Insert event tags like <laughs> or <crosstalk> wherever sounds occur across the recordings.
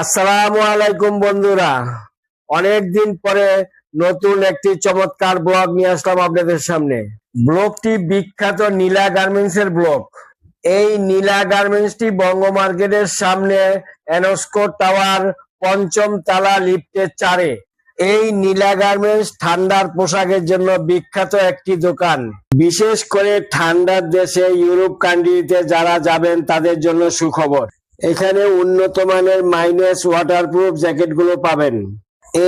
আসসালামু আলাইকুম বন্ধুরা। অনেক দিন পরে নতুন একটি চমৎকার ব্লগ নিয়ে আসলাম আপনাদের সামনে। ব্লগটি বিখ্যাত নীলা গার্মেন্টস এর ব্লগ। এই নীলা গার্মেন্টসটি বঙ্গ মার্কেটের সামনে এনস্কো টাওয়ার পঞ্চম তালা লিফটের চারে। এই নীলা গার্মেন্টস ঠান্ডার পোশাকের জন্য বিখ্যাত একটি দোকান। বিশেষ করে ঠান্ডার দেশে ইউরোপ কান্ট্রিতে যারা যাবেন তাদের জন্য সুখবর। এখানে উন্নত মানের মাইনাস ওয়াটারপ্রুফ জ্যাকেটগুলো পাবেন।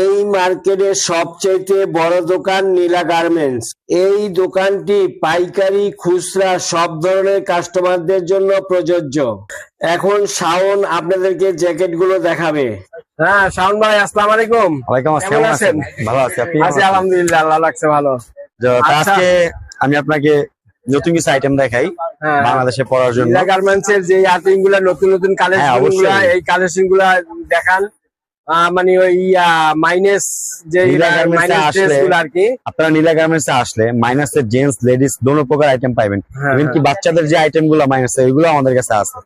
এই মার্কেটের সবচেয়ে বড় দোকান নীলা গার্মেন্টস এই দোকানটি পাইকারি খুচরা সব ধরনের কাস্টমারদের জন্য প্রযোজ্য। এখন শাওন আপনাদেরকে জ্যাকেটগুলো দেখাবে। হ্যাঁ শাওন ভাই আসসালামু আলাইকুম। ওয়ালাইকুম আসসালাম আছেন? ভালো আছি আপনি? আছি আলহামদুলিল্লাহ আল্লাহ লাগছে ভালো। তো আচ্ছা। আজকে আমি আপনাকে নতুন কিছু আইটেম দেখাই। বাংলাদেশে পড়ার জন্য। গার্মেন্টস এর যে আর্টিংগুলা নতুন নতুন কালেকশন হ্যাঁ। গুলা এই কালেকশনগুলা দেখান। মানে ওই মাইনাস যে কি। আপনারা নীলা গার্মেন্টস আসলে মাইনাসের জেন্টস লেডিস দোনো প্রকার আইটেম পাবেন হ্যাঁ, ইভেন কি বাচ্চাদের যে আইটেমগুলো মাইনাস এগুলো আমাদের কাছে আছে।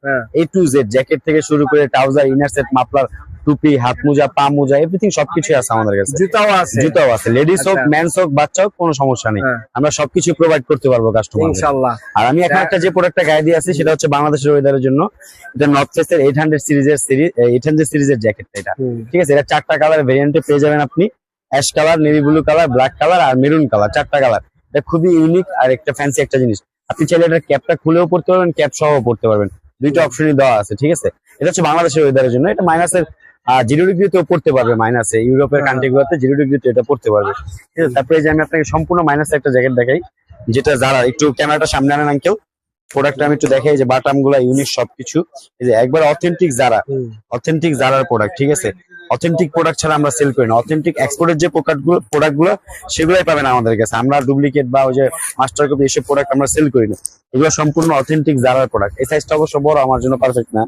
এ টু জেড জ্যাকেট থেকে শুরু করে ট্রাউজার ইনার সেট মাফলার টুপি হাত মোজা পা মোজা এভরিথিং সবকিছু আছে আমাদের কাছে। জুতাও আছে। জুতাও আছে। লেডিস হোক আচ্ছা। ম্যানস হোক বাচ্চা হোক কোনো সমস্যা নেই। হ্যাঁ। আমরা সবকিছু প্রোভাইড করতে পারব কাস্টমার ইনশাল্লাহ। আর আমি এখন। একটা যে প্রোডাক্টটা গায়ে দিয়ে আছি সেটা হচ্ছে বাংলাদেশের ওয়েদারের জন্য। এটা নর্থ ফেসের এইট হান্ড্রেড সিরিজের সিরিজ এইট হান্ড্রেড সিরিজের জ্যাকেটটা এটা। ঠিক আছে? এটা চারটা কালার ভেরিয়েন্টে পেয়ে যাবেন আপনি। Ash colour navy blue colour black colour আর মেরুন কালার চারটা কালার এটা খুবই ইউনিক আর একটা ফ্যান্সি একটা জিনিস। আপনি চাইলে এটা ক্যাপটা খুলেও পড়তে পারবেন ক্যাপ সহ পড়তে পারবেন। দুইটা অপশনই দেওয়া আছে ঠিক আছে? এটা হচ্ছে বাংলাদেশের ওয়েদারের জন্য। এটা মাইনাসের জিরো ডিগ্রিতেও পড়তে পারবে মাইনাসে ইউরোপের কান্ট্রিগুলোতে কান্ট্রি গুলোতে জিরো ডিগ্রিতে এটা পড়তে পারবে। ঠিক আছে তারপরে যে আমি আপনাকে সম্পূর্ণ মাইনাসে একটা জ্যাকেট দেখাই যেটা যারা একটু ক্যামেরাটা সামনে আনে আনেন কেউ প্রোডাক্টটা আমি একটু দেখাই যে বাটামগুলা ইউনিক সবকিছু। একবার অথেন্টিক যারা। অথেন্টিক জারার প্রোডাক্ট ঠিক আছে? অথেন্টিক প্রোডাক্ট ছাড়া আমরা সেল করি না। অথেন্টিক এক্সপোর্টের যে প্রোডাক্টগুলো প্রোডাক্টগুলো, সেগুলোই পাবেন আমাদের কাছে। আমরা ডুপ্লিকেট বা ওই যে মাস্টার কপি এসব প্রোডাক্ট আমরা সেল করি না। এগুলো সম্পূর্ণ অথেন্টিক জারার প্রোডাক্ট এই সাইজটা অবশ্য বড়, আমার জন্য পারফেক্ট না।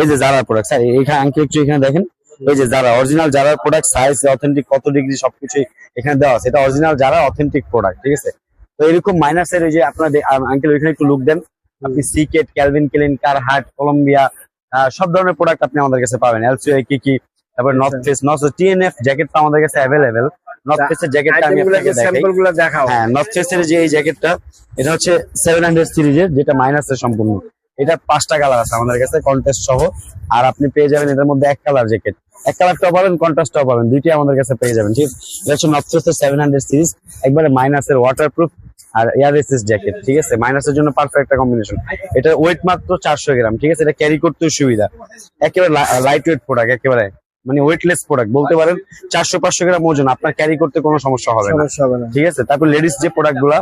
এই যে জারার প্রোডাক্ট স্যার এখানে আঙ্কেল একটু এখানে দেখেন। এই যে যারা অরিজিনাল জারার প্রোডাক্ট সাইজ অথেন্টিক কত ডিগ্রি সবকিছু এখানে দেওয়া আছে। এটা অরিজিনাল যারা অথেন্টিক প্রোডাক্ট ঠিক আছে? তো এরকম মাইনাসের এই যে আপনার আঙ্কেল ওইখানে একটু লুক দেন। আপনি সিকেট ক্যালভিন ক্লিন কার হাট কলম্বিয়া সব ধরনের প্রোডাক্ট আপনি আমাদের কাছে পাবেন। এলসিও কি কি তারপর north face north TNF jacket তো আমাদের কাছে অ্যাভেলেবেল নর্থ ফেসের জ্যাকেটটা আমি আপনাকে দেখাই। স্যাম্পল দেখাও। হ্যাঁ নর্থ ফেসের যে এই জ্যাকেটটা এটা হচ্ছে সেভেন হান্ড্রেড সিরিজের যেটা মাইনাসের সম্পূর্ণ। এটা পাঁচটা কালার আছে আমাদের কাছে কন্টেস্ট সহ। আর আপনি পেয়ে যাবেন এটার মধ্যে এক কালার জ্যাকেট এক কালারটাও পাবেন কন্ট্রাস্টটাও পাবেন। দুইটাই আমাদের কাছে পেয়ে যাবেন ঠিক? আছে? এটা হচ্ছে নর্থ ফেসের সেভেন হান্ড্রেড সিরিজ একবারে মাইনাসের ওয়াটারপ্রুফ আর এয়ার রেসিস্ট জ্যাকেট ঠিক আছে? মাইনাসের জন্য পারফেক্ট একটা কম্বিনেশন এটা ওয়েট মাত্র চারশো গ্রাম ঠিক আছে? এটা ক্যারি করতেও সুবিধা। একেবারে লাইট ওয়েট প্রোডাক্ট একেবারে মানে ওয়েটলেস প্রোডাক্ট বলতে পারেন চারশো পাঁচশো গ্রাম ওজন আপনার ক্যারি করতে কোনো সমস্যা হবে না। ঠিক আছে? তারপর লেডিস যে প্রোডাক্টগুলা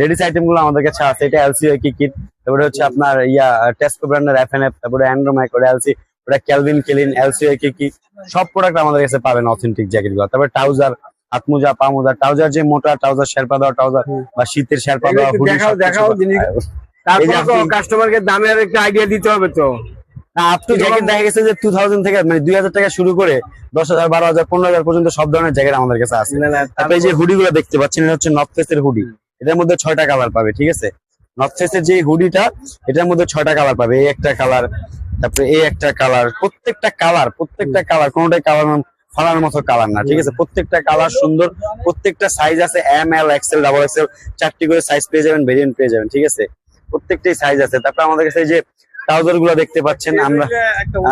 লেডিস আইটেমগুলো আমাদের কাছে আছে এটা এলসি কি কিট তারপরে হচ্ছে আপনার ইয়া টেস্কো ব্র্যান্ডের এফ এন এফ তারপরে অ্যান্ড্রোমাইক এলসি ওটা ক্যালভিন কেলিন এলসি কি কি সব প্রোডাক্ট আমাদের কাছে পাবেন অথেন্টিক জ্যাকেটগুলো। তারপরে ট্রাউজার হাত মোজা পা মোজা ট্রাউজার যে মোটা ট্রাউজার শেরপা দেওয়া ট্রাউজার বা শীতের শেরপা দেওয়া দেখাও, দেখাও কাস্টমারকে দামের একটা আইডিয়া দিতে হবে তো। জ্যাকেট দেখা গেছে যে টু থাউজেন্ড থেকে মানে দুই হাজার টাকা শুরু করে দশ হাজার বারো হাজার পনেরো হাজার পর্যন্ত সব ধরনের জ্যাকেট আমাদের কাছে আছে। তারপরে যে হুডি গুলো দেখতে পাচ্ছেন এটা হচ্ছে হুডি এটার মধ্যে ছয়টা কালার পাবে ঠিক আছে? যে হুডিটা এটার মধ্যে ছয়টা কালার পাবে। এই একটা কালার তারপরে এই একটা কালার প্রত্যেকটা কালার প্রত্যেকটা কালার কোনোটাই কালার ফলার মতো কালার না ঠিক আছে? প্রত্যেকটা কালার সুন্দর প্রত্যেকটা সাইজ আছে M L XL double XL চারটি করে সাইজ পেয়ে যাবেন ভেরিয়েন্ট পেয়ে যাবেন ঠিক আছে? প্রত্যেকটাই সাইজ আছে। তারপরে আমাদের কাছে যে ট্রাউজারগুলো দেখতে পাচ্ছেন আমরা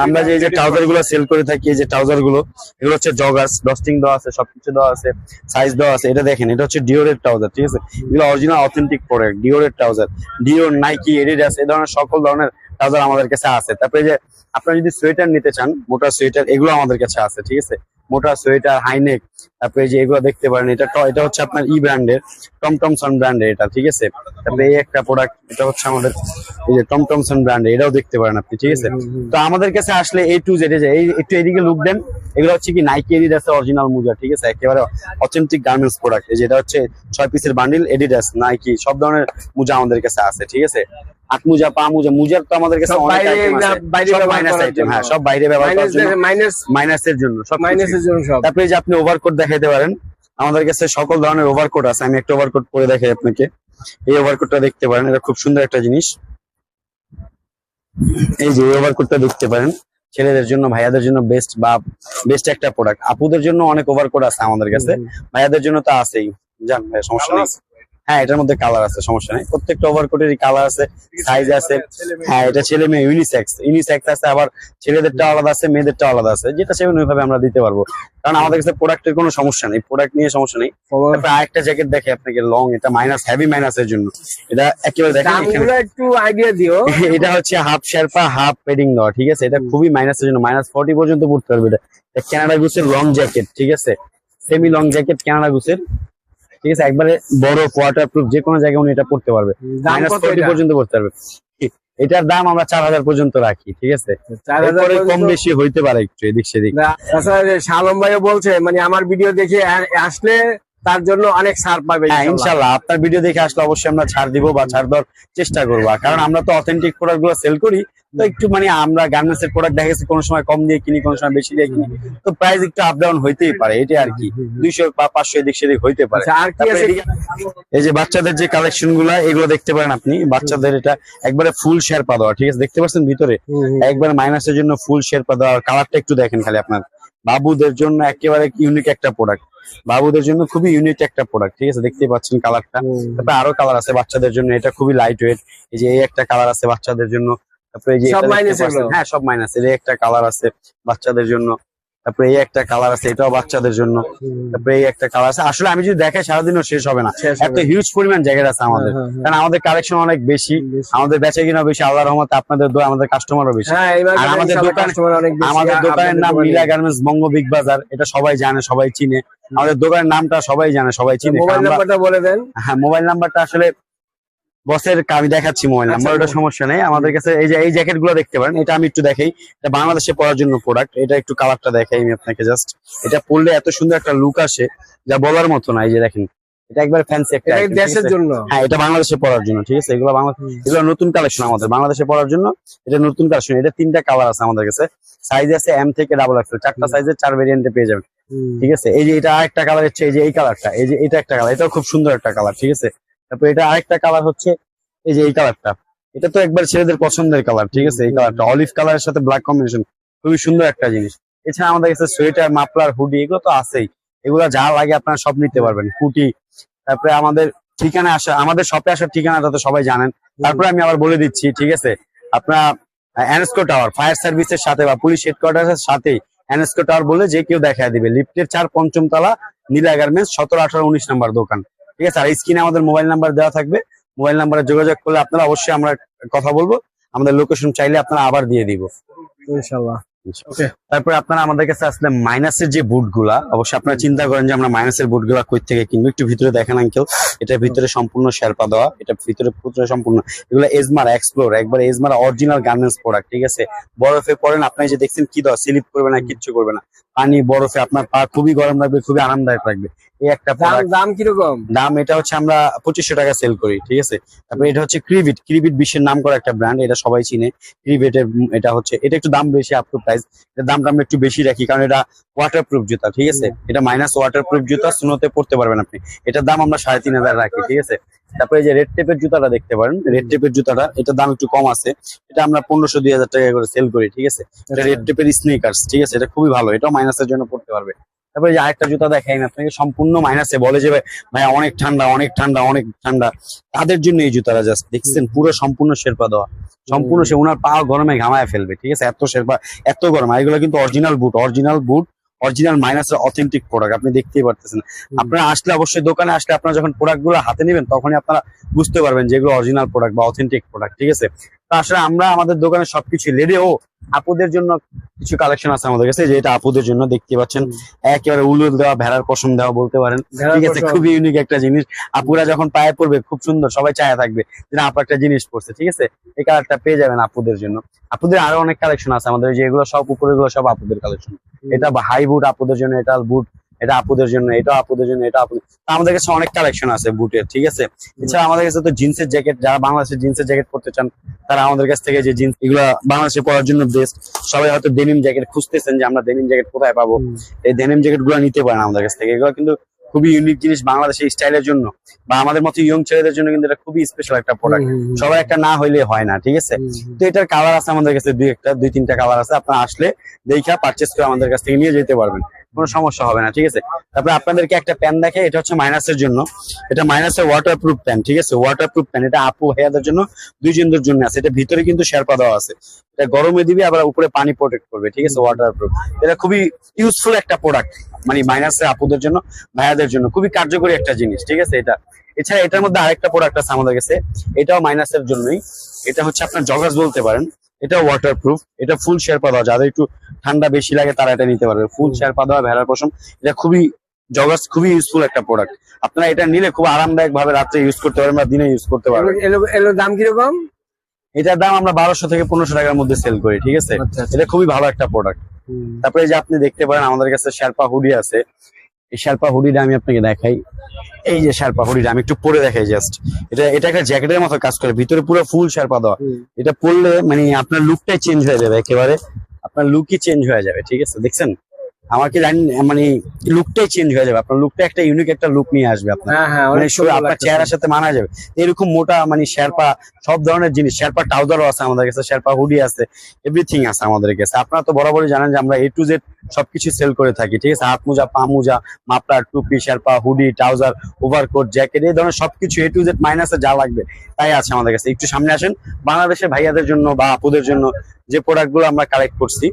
আমরা যে ট্রাউজারগুলো সেল করে থাকি এই যে ট্রাউজারগুলো এগুলো হচ্ছে জগার্স ডস্টিং দেওয়া আছে সবকিছু দেওয়া আছে সাইজ দেওয়া আছে। এটা দেখেন এটা হচ্ছে ডিওরের ট্রাউজার ঠিক আছে? এগুলো অরিজিনাল অথেন্টিক প্রোডাক্ট ডিওরের ট্রাউজার। ডিওর নাইকি এডিডাস এই ধরনের সকল ধরনের ট্রাউজার আমাদের কাছে আছে। তারপরে যে আপনারা যদি সোয়েটার নিতে চান মোটা সোয়েটার এগুলো আমাদের কাছে আছে ঠিক আছে? মোটা সোয়েটার হাইনেক তারপরে যে এগুলো দেখতে পারেন এটা ট- এটা হচ্ছে আপনার ই ব্র্যান্ডের টমটমসন ব্র্যান্ডের এটা ঠিক আছে? তারপরে এই একটা প্রোডাক্ট এটা হচ্ছে আমাদের এই যে টমটমসন ব্র্যান্ডের এটাও দেখতে পারেন আপনি ঠিক আছে? তো আমাদের কাছে আসলে এই টু জেড এই একটু এদিকে লুক দেন এগুলো হচ্ছে কি নাইকি এডিডাস অরিজিনাল মুজা ঠিক আছে? একেবারে অথেন্টিক গার্মেন্টস প্রোডাক্ট এই যেটা হচ্ছে ছয় পিসের বান্ডিল এডিডাস নাইকি সব ধরনের মুজা আমাদের কাছে আছে ঠিক আছে? হাত মুজা পা মুজা মুজার তো আমাদের কাছে অনেক আইটেম আছে। সব মাইনাস আইটেম হ্যাঁ সব বাইরে ব্যবহার করার জন্য মাইনাস মাইনাসের জন্য সব মাইনাসের জন্য সব। তারপরে যে আপনি ওভারকোট দেখাইতে পারেন। আমাদের কাছে সকল ধরনের ওভারকোট আছে। আমি একটা ওভারকোট পরে দেখাই আপনাকে। এই ওভারকোটটা দেখতে পারেন। এটা খুব সুন্দর একটা জিনিস। এই যে ওভারকোটটা দেখতে পারেন। ছেলেদের জন্য ভাইয়াদের জন্য বেস্ট বা বেস্ট একটা প্রোডাক্ট আপুদের জন্য অনেক ওভারকোট আছে আমাদের কাছে। ভাইয়াদের জন্য তো আছেই। জান ভাই সমস্যা নেই। হ্যাঁ এটার মধ্যে কালার আছে সমস্যা নেই। প্রত্যেকটা ওভারকোটেরই কালার আছে সাইজ আছে। হ্যাঁ এটা ছেলে মেয়ে ইউনিসেক্স ইউনিসেক্স আছে আবার ছেলেদেরটা আলাদা আছে মেয়েদেরটা আলাদা আছে। যেটা সেমন ওইভাবে আমরা দিতে পারব। কারণ আমাদের কাছে প্রোডাক্টের কোনো সমস্যা নেই। প্রোডাক্ট নিয়ে সমস্যা নেই। তারপরে আরেকটা জ্যাকেট দেখে আপনাকে লং এটা মাইনাস হেভি মাইনাসের জন্য। এটা একেবারে দেখেন একটু আইডিয়া দিও। <laughs> এটা হচ্ছে হাফ শেরপা হাফ পেডিং দেওয়া ঠিক আছে? এটা খুবই মাইনাসের জন্য। মাইনাস ফর্টি পর্যন্ত পড়তে পারবে এটা। কানাডা গুসের লং জ্যাকেট ঠিক আছে? সেমি লং জ্যাকেট কানাডা গুসের ঠিক আছে একবারে বড় কোয়ার্টার প্রুফ যে কোনো জায়গায় উনি এটা পড়তে পারবে। মাইনাস ফর্টি পর্যন্ত পড়তে পারবে। এটার দাম আমরা চার হাজার পর্যন্ত রাখি ঠিক আছে? চার হাজার কম বেশি হইতে পারে একটু এদিক সেদিক। শালম ভাইও বলছে মানে আমার ভিডিও দেখে আসলে তার জন্য অনেক ছাড় পাবে হ্যাঁ ইনশাল্লাহ। আপনার ভিডিও দেখে আসলে অবশ্যই আমরা ছাড় দিব বা ছাড় দেওয়ার চেষ্টা করব। কারণ আমরা তো অথেন্টিক প্রোডাক্টগুলো সেল করি তো একটু মানে আমরা গার্মেন্টস এর প্রোডাক্ট দেখা গেছে কোনো সময় কম দিয়ে কিনি কোনো সময় বেশি দিয়ে কিনি তো প্রাইস একটু আপ ডাউন হইতেই পারে এটাই আর কি। দুইশো বা পাঁচশো এদিক সেদিক হইতে পারে। আচ্ছা, আর কি আছে? এই যে বাচ্চাদের যে কালেকশনগুলা এগুলো দেখতে পারেন আপনি। বাচ্চাদের এটা একবারে ফুল শেরপা দেওয়া ঠিক আছে? দেখতে পাচ্ছেন ভিতরে। একবার মাইনাসের জন্য ফুল শেরপা দেওয়া কালারটা একটু দেখেন খালি আপনার। বাবুদের জন্য একেবারে ইউনিক একটা প্রোডাক্ট বাবুদের জন্য খুবই ইউনিক একটা প্রোডাক্ট ঠিক আছে? দেখতেই পাচ্ছেন কালারটা। তারপরে আরও কালার আছে বাচ্চাদের জন্য এটা খুবই লাইট ওয়েট এই যে এই একটা কালার আছে বাচ্চাদের জন্য। তারপরে এই যে? হ্যাঁ সব মাইনাস এই একটা কালার আছে বাচ্চাদের জন্য। তারপরে এই একটা কালার আছে এটাও বাচ্চাদের জন্য। তারপরে এই একটা কালার আছে। আসলে আমি যদি দেখাই সারাদিনও শেষ হবে না। এত হিউজ পরিমাণ জ্যাকেট আছে আমাদের। হ্যাঁ, হ্যাঁ, কারণ আমাদের কালেকশন অনেক বেশি। বেশি। আমাদের বেচা কিনা বেশি আল্লাহ রহমতে আপনাদের দোয়া আমাদের কাস্টমারও বেশি। হ্যাঁ এবার আর আমাদের দোকান- আমাদের দোকানের নাম। নীলা গার্মেন্টস বঙ্গ বিগ বাজার এটা সবাই জানে সবাই চিনে। আমাদের দোকানের নামটা সবাই জানে সবাই চিনে। মোবাইল নাম্বারটা বলে দেন। হ্যাঁ মোবাইল নাম্বারটা আসলে বসের আমি দেখাচ্ছি মোবাইল আচ্ছা, নাম্বার ওটা সমস্যা নেই। আমাদের কাছে এই যে এই জ্যাকেটগুলো দেখতে পারেন এটা আমি একটু দেখাই। এটা বাংলাদেশে পরার জন্য প্রোডাক্ট এটা একটু কালারটা দেখাই আমি আপনাকে জাস্ট এটা পরলে এত সুন্দর একটা লুক আসে যা বলার মতো না এই যে দেখেন। এটা একবার ফ্যান্সি একটা দেশের জন্য। হ্যাঁ এটা বাংলাদেশে পড়ার জন্য ঠিক আছে? এগুলো বাংলা হুম। এগুলো নতুন কালেকশন আমাদের। বাংলাদেশে পড়ার জন্য এটা নতুন কালেকশন এটা তিনটা কালার আছে আমাদের কাছে। সাইজ আছে এম থেকে ডাবল এক্সেল চারটা সাইজের চার ভেরিয়েন্টে পেয়ে যাবেন। ঠিক আছে? এই যে এটা আরেকটা কালার হচ্ছে এই যে এই কালারটা এই যে এটা একটা কালার এটাও খুব সুন্দর একটা কালার ঠিক আছে? তারপর এটা আরেকটা কালার হচ্ছে এই যে এই কালারটা এটা তো একবার ছেলেদের পছন্দের কালার ঠিক আছে? এই কালারটা অলিভ কালারের সাথে ব্ল্যাক কম্বিনেশন খুবই সুন্দর একটা জিনিস। এছাড়া আমাদের কাছে সোয়েটার, মাফলার, হুডি, এগুলো তো আছেই। এগুলো যা লাগে আপনারা সব নিতে পারবেন। কুটি, তারপরে আমাদের ঠিকানা আসা, আমাদের শপে আসার ঠিকানাটা তো সবাই জানেন। তারপরে আমি আবার বলে দিচ্ছি, ঠিক আছে? আপনার এনএসকো টাওয়ার ফায়ার সার্ভিসের সাথে বা পুলিশ হেডকোয়ার্টারের সাথে এনএসকো টাওয়ার বলে যে কেউ দেখা দিবে। লিফটের চার পঞ্চম তলা নীলা গার্মেন্টস সতেরো আঠারো, উনিশ নাম্বার দোকান। ঠিক আছে? আর স্ক্রিনে আমাদের মোবাইল নাম্বার দেওয়া থাকবে। মোবাইল নাম্বারে যোগাযোগ করলে আপনারা অবশ্যই আমরা কথা বলব। আমাদের লোকেশন চাইলে আপনারা আবার দিয়ে দিব। ইনশাল্লাহ তারপরে আপনারা আমাদের কাছে আসলে মাইনাসের যে বুটগুলা অবশ্যই আপনারা চিন্তা করেন যে আমরা মাইনাসের বুটগুলা কই থেকে কিনবো। একটু ভিতরে দেখেন আঙ্কেল এটার ভিতরে সম্পূর্ণ শেরপা দেওয়া। এটা ভিতরে পুরো সম্পূর্ণ। এগুলো এজমার এক্সপ্লোর একবার এজমার অরিজিনাল গার্মেন্টস প্রোডাক্ট ঠিক আছে? বরফে পড়েন আপনি যে দেখছেন কি দেওয়া? স্লিপ করবে না কিচ্ছু করবে না। পানি বরফে আপনার পা খুবই গরম লাগবে খুবই আরামদায়ক লাগবে। এই একটা দাম কীরকম? দাম এটা হচ্ছে আমরা পঁচিশশো টাকা সেল করি ঠিক আছে? তারপরে এটা হচ্ছে ক্রিবিট ক্রিবিট বিশ্বের নাম করা একটা ব্র্যান্ড এটা সবাই চিনে। এটা হচ্ছে এটা একটু দাম বেশি আপ টু প্রাইস দামটা আমরা একটু বেশি রাখি কারণ এটা ওয়াটার প্রুফ জুতা ঠিক আছে? এটা মাইনাস ওয়াটার প্রুফ জুতা স্নোতে পড়তে পারবেন আপনি। এটার দাম আমরা সাড়ে তিন হাজার রাখি ঠিক আছে? তারপরে যে রেড টেপের জুতাটা দেখতে পারেন রেড টেপের জুতাটা এটার দাম একটু কম আছে। এটা আমরা পনেরোশো দুই হাজার টাকা করে সেল করি ঠিক আছে? এটা রেড টেপের স্নিকার্স ঠিক আছে? এটা খুবই ভালো এটাও মাইনাসের জন্য পড়তে পারবে। তারপরে আরেকটা জুতা দেখাই না আপনাকে সম্পূর্ণ মাইনাসে বলে যে ভাই অনেক ঠান্ডা অনেক ঠান্ডা অনেক ঠান্ডা। তাদের জন্য এই জুতাটা জাস্ট দেখছেন পুরো সম্পূর্ণ শেরপা দেওয়া। সম্পূর্ণ সে ওনার পা গরমে ঘামায় ফেলবে ঠিক আছে? এত শেরপা এত গরম। এগুলো কিন্তু original boot original boot original মাইনাসের অথেন্টিক প্রোডাক্ট আপনি দেখতেই পারতেছেন। আপনারা আসলে অবশ্যই দোকানে আসলে আপনারা যখন প্রোডাক্টগুলো হাতে নেবেন তখনই আপনারা বুঝতে পারবেন যে এগুলো অরিজিনাল প্রোডাক্ট বা অথেন্টিক প্রোডাক্ট ঠিক আছে? তো আসলে আমরা আমাদের দোকানে সবকিছু লেডি ও আপুদের জন্য কিছু কালেকশন আছে আমাদের কাছে যেটা আপুদের জন্য দেখতে পাচ্ছেন। একেবারে উলুল দেওয়া ভেড়ার পশম দেওয়া বলতে পারেন। ঠিক আছে খুবই ইউনিক একটা জিনিস। আপুরা যখন পায়ে পড়বে খুব সুন্দর সবাই চায়া থাকবে যে না আপু একটা জিনিস পড়ছে ঠিক আছে? এই কালারটা পেয়ে যাবেন আপুদের জন্য। আপুদের আরও অনেক কালেকশন আছে আমাদের যেগুলো সব উপরে গুলো সব আপুদের কালেকশন এটা হাই বুট আপুদের জন্য এটা বুট এটা আপুদের জন্য এটা আপুদের জন্য এটা আপুদের আমাদের কাছে অনেক কালেকশন আছে বুটের ঠিক আছে? এছাড়া আমাদের কাছে তো জিন্সের জ্যাকেট যারা বাংলাদেশের জিন্সের জ্যাকেট পরতে চান তারা আমাদের কাছ থেকে যে জিন্স এগুলো বাংলাদেশে পরার জন্য বেস্ট সবাই হয়তো ডেনিম জ্যাকেট খুঁজতেছেন যে আমরা ডেনিম জ্যাকেট কোথায় পাবো। এই ডেনিম জ্যাকেটগুলো নিতে পারেন আমাদের কাছ থেকে। এগুলো কিন্তু খুবই ইউনিক জিনিস বাংলাদেশের স্টাইলের জন্য। বা আমাদের মতো ইয়ং ছেলেদের জন্য কিন্তু এটা খুবই স্পেশাল একটা প্রোডাক্ট সবাই একটা না হইলে হয় না ঠিক আছে? তো এটার কালার আছে আমাদের কাছে দুই একটা দুই তিনটা কালার আছে। আপনারা আসলে দেখা পারচেস করে আমাদের কাছ থেকে নিয়ে যেতে পারবেন। কোনো সমস্যা হবে না, ঠিক আছে? তারপরে আপনাদেরকে একটা প্যান দেখে এটা হচ্ছে মাইনাসের জন্য। এটা মাইনাসের ওয়াটার প্রুফ প্যান ঠিক আছে? ওয়াটার প্রুফ প্যান এটা আপু ভাইয়াদের জন্য, দুইজনদের জন্য আছে। এটা ভিতরে কিন্তু শেরপা দেওয়া আছে। এটা গরমে দিবি, আবার উপরে পানি প্রোটেক্ট করবে, ঠিক আছে? ওয়াটার প্রুফ এটা খুবই ইউজফুল একটা প্রোডাক্ট মানে মাইনাসের আপুদের জন্য, ভাইয়াদের জন্য। খুবই কার্যকরী একটা জিনিস, ঠিক আছে? এটা। এছাড়া এটার মধ্যে আরেকটা প্রোডাক্ট আছে আমাদের কাছে। এটাও মাইনাসের জন্যই। এটা হচ্ছে আপনার জগাস বলতে পারেন। এটা ওয়াটার প্রুফ এটা ফুল শেরপা দেওয়া যাদের একটু ঠান্ডা বেশি লাগে তারা এটা নিতে পারবে। ফুল শেরপা দেওয়া ভেড়ার পশম এটা খুবই জগাস খুবই ইউজফুল একটা প্রোডাক্ট আপনারা এটা নিলে খুব আরামদায়ক ভাবে রাত্রে ইউজ করতে পারবেন বা দিনে ইউজ করতে পারবেন। এলো এলো দাম কীরকম? এটার দাম আমরা বারোশো থেকে পনেরোশো টাকার মধ্যে সেল করি ঠিক আছে? আচ্ছা এটা খুবই ভালো একটা প্রোডাক্ট তারপরে যে আপনি দেখতে পারেন আমাদের কাছে শার্পা হুডি আছে। এই শার্পা হুডিটা আমি আপনাকে দেখাই। এই যে শার্পা হুডিটা আমি একটু পরে দেখাই জাস্ট এটা এটা একটা জ্যাকেটের মতো কাজ করে ভিতরে পুরো ফুল শার্পা দেওয়া। এটা পরলে মানে আপনার লুকটাই চেঞ্জ হয়ে যাবে একেবারে। আপনার লুকই চেঞ্জ হয়ে যাবে ঠিক আছে? দেখছেন? আমার কি জানি মানে লুকটাই চেঞ্জ হয়ে যাবে। আপনার লুকটা একটা ইউনিক একটা লুক নিয়ে আসবে আপনার। হ্যাঁ হ্যাঁ মানে আপনার চেহারার সাথে মানা যাবে। এরকম মোটা মানে শেরপা সব ধরনের জিনিস শেরপা টাউদারও আছে আমাদের কাছে শেরপা হুডি আছে এভরিথিং আছে আমাদের কাছে। আপনারা তো বরাবরই জানেন যে আমরা এ টু জেড সবকিছু সেল করে থাকি ঠিক আছে? হাত মোজা পা মোজা মাপলার টুপি sherpa hoodie trouser overcoat jacket এই ধরনের সবকিছু এ টু জেড মাইনাসে যা লাগবে তাই আছে আমাদের কাছে। একটু সামনে আসেন বাংলাদেশের ভাইয়াদের জন্য বা আপুদের জন্য যে প্রোডাক্টগুলো আমরা কালেক্ট করছি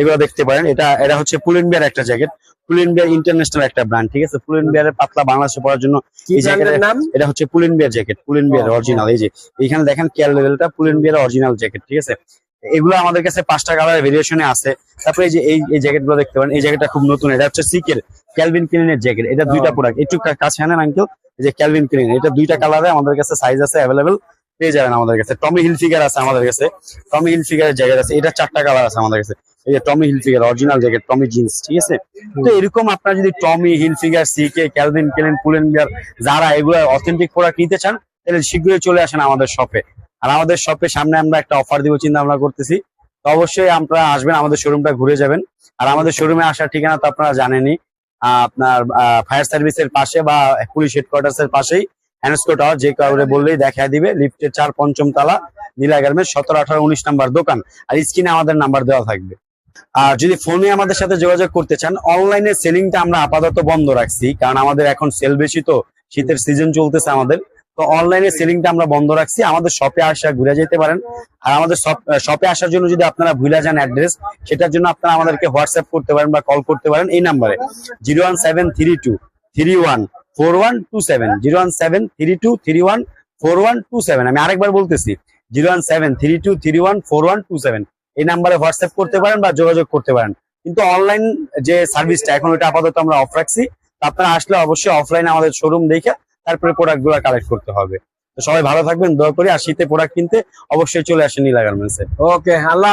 এগুলো দেখতে পারেন। এটা এটা হচ্ছে পুলেন বিয়ার একটা জ্যাকেট। পুলেন বিয়ার ইন্টারন্যাশনাল একটা ব্র্যান্ড ঠিক আছে? পুলেন বিয়ারের পাতলা বাংলাদেশে পড়ার জন্য এই জ্যাকেটের নাম? এটা হচ্ছে পুলেন বিয়ার জ্যাকেট পুলেন বিয়ার অরিজিনাল এই যে। এখানে দেখেন কেয়ার লেভেলটা পুলেন বিয়ার অরিজিনাল জ্যাকেট ঠিক আছে? এগুলো আমাদের কাছে পাঁচটা কালার ভেরিয়েশনে আছে। তারপরে এই যে এই জ্যাকেটগুলো দেখতে পারেন। এই জ্যাকেটটা খুব নতুন। এটা হচ্ছে সিকের ক্যালভিন ক্লিনের জ্যাকেট। এটা দুইটা প্রোডাক্ট একটু কাছে আনেন আঙ্কেল এই যে ক্যালভিন ক্লিন এটা দুইটা কালারে আমাদের কাছে সাইজ আছে অ্যাভেলেবেল পেয়ে যাবেন আমাদের কাছে। টমি হিল ফিগার আছে আমাদের কাছে। টমি হিল ফিগারের জ্যাকেট আছে। এটা চারটা কালার আছে আমাদের কাছে। এই যে Tommy Hilfiger original jacket Tommy jeans ঠিক আছে? তো এরকম আপনারা যদি Tommy Hilfiger CK Calvin Klein pull bear যারা এগুলো অথেন্টিক প্রোডাক্ট নিতে চান, তাহলে শীঘ্রই চলে আসেন আমাদের শপে আর আমাদের শপে সামনে আমরা একটা অফার দিব, চিন্তা ভাবনা করতেছি। তো অবশ্যই আপনারা আসবেন, আমাদের শোরুমটা ঘুরে যাবেন। আর আমাদের শোরুমে আসার ঠিকানা তো আপনারা জানেনই। আপনার ফায়ার সার্ভিসের পাশে বা পুলিশ হেডকোয়ার্টার্স এর পাশেই এনস্কো টাওয়ার যে কাউরে বললেই দেখা দিবে। লিফটের চার পঞ্চম তালা নীলা গার্মেন্টস সতেরো আঠারো উনিশ নাম্বার দোকান। আর স্ক্রিনে আমাদের নাম্বার দেওয়া থাকবে। আর যদি ফোনে আমাদের সাথে যোগাযোগ করতে চান অনলাইনে সেলিংটা আমরা আপাতত বন্ধ রাখছি, কারণ আমাদের এখন সেল বেশি তো, শীতের সিজন চলতেছে আমাদের। তো অনলাইনে সেলিংটা আমরা বন্ধ রাখছি, আমাদের শপে আসা ঘুরে যেতে পারেন। আর আমাদের শপে আসার জন্য যদি আপনারা ভুলে যান অ্যাড্রেস সেটার জন্য আপনারা আমাদেরকে হোয়াটসঅ্যাপ করতে পারেন বা কল করতে পারেন। এই নাম্বারে zero one seven three two three one four one two seven zero one seven three two three one four one two seven আমি আরেকবার বলতেছি zero one seven three two three one four one two seven এই নাম্বারে WhatsApp করতে পারেন বা যোগাযোগ করতে পারেন। কিন্তু অনলাইন যে সার্ভিসটা এখন ওটা আপাতত আমরা অফ রাখছি। আপনারা আসলে অবশ্যই অফলাইনে আমাদের শোরুম দেখে তারপরে প্রোডাক্টগুলো কালেক্ট করতে হবে। তো সবাই ভালো থাকবেন, দয়া করে। আর শীতে প্রোডাক্ট কিনতে অবশ্যই চলে আসেন নীলা গার্মেন্টসে ওকে আল্লাহ